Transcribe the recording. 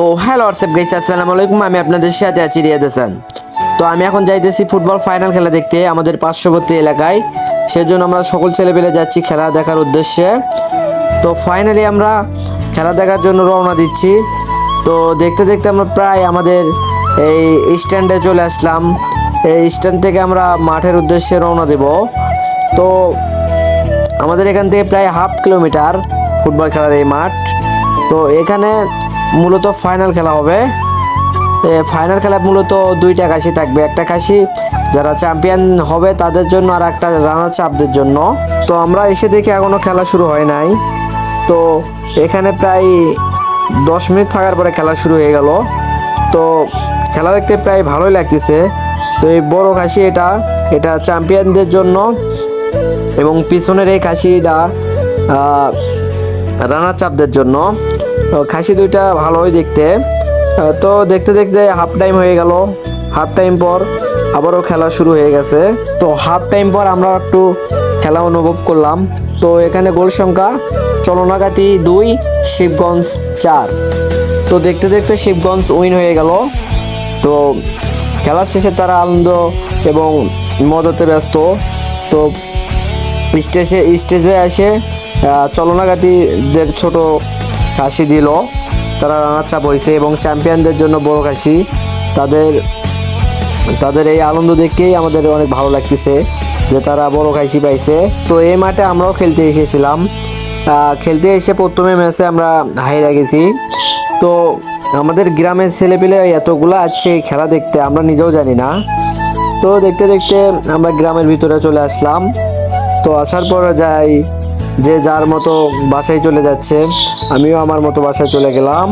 তো hello WhatsApp guys আসসালামু আলাইকুম। আমি আপনাদের সাথে আছি রিয়াদ হাসান। তো আমি এখন যাইতেছি ফুটবল ফাইনাল খেলা দেখতে আমাদের পার্শ্ববর্তী এলাকায়। সেজন্য আমরা সকল ছেলেপেলে যাচ্ছি খেলা দেখার উদ্দেশ্যে। তো ফাইনালি আমরা খেলা দেখার জন্য রওনা দিচ্ছি। তো দেখতে দেখতে আমরা প্রায় আমাদের এই স্ট্যান্ডে চলে আসলাম। এই স্ট্যান্ড থেকে আমরা মাঠের উদ্দেশ্যে রওনা দেব। তো আমাদের এখান থেকে প্রায় হাফ কিলোমিটার ফুটবল খেলার এই মাঠ। তো এখানে মূলত ফাইনাল খেলা হবে। ফাইনাল খেলা মূলত দুইটা কাশি থাকবে। একটা কাশি যারা চ্যাম্পিয়ন হবে তাদের জন্য আর একটা রানার চাপদের জন্য। তো আমরা এসে দেখি এখনও খেলা শুরু হয় নাই। তো এখানে প্রায় দশ মিনিট থাকার পরে খেলা শুরু হয়ে গেল। তো খেলা দেখতে প্রায় ভালোই লাগতেছে। তো এই বড় কাশি এটা এটা চ্যাম্পিয়নদের জন্য এবং পিছনের এই কাশিটা রানার চাপদের জন্য। খাসি দুইটা ভালোই দেখতে। তো দেখতে দেখতে হাফ টাইম হয়ে গেল। হাফ টাইম পর আবারও খেলা শুরু হয়ে গেছে। তো হাফ টাইম পর আমরা একটু খেলা অনুভব করলাম। তো এখানে গোল সংখ্যা চলনাগাতি দুই শিবগঞ্জ চার। তো দেখতে দেখতে শিবগঞ্জ উইন হয়ে গেল। তো খেলার শেষে তারা আনন্দ এবং মজাতে ব্যস্ত। তো স্টেজে স্টেজে এসে আহ, চলনাঘাতীদের ছোট কাশি দিল। তারা রানার চাপ হয়েছে এবং চ্যাম্পিয়নদের জন্য বড় কাশি। তাদের তাদের এই আনন্দ দেখেই আমাদের অনেক ভালো লাগতেছে যে তারা বড় কাশি পাইছে। তো এই মাঠে আমরাও খেলতে এসেছিলাম। খেলতে এসে প্রথমে ম্যাচে আমরা হাইরা গেছি। তো আমাদের গ্রামের ছেলেপেলে এতগুলো আছে খেলা দেখতে, আমরা নিজেও জানি না। তো দেখতে দেখতে আমরা গ্রামের ভিতরে চলে আসলাম। তো আসার পর যাই যে যার মতো বাসায় চলে যাচ্ছে আমিও আমার মতো বাসায় চলে গেলাম।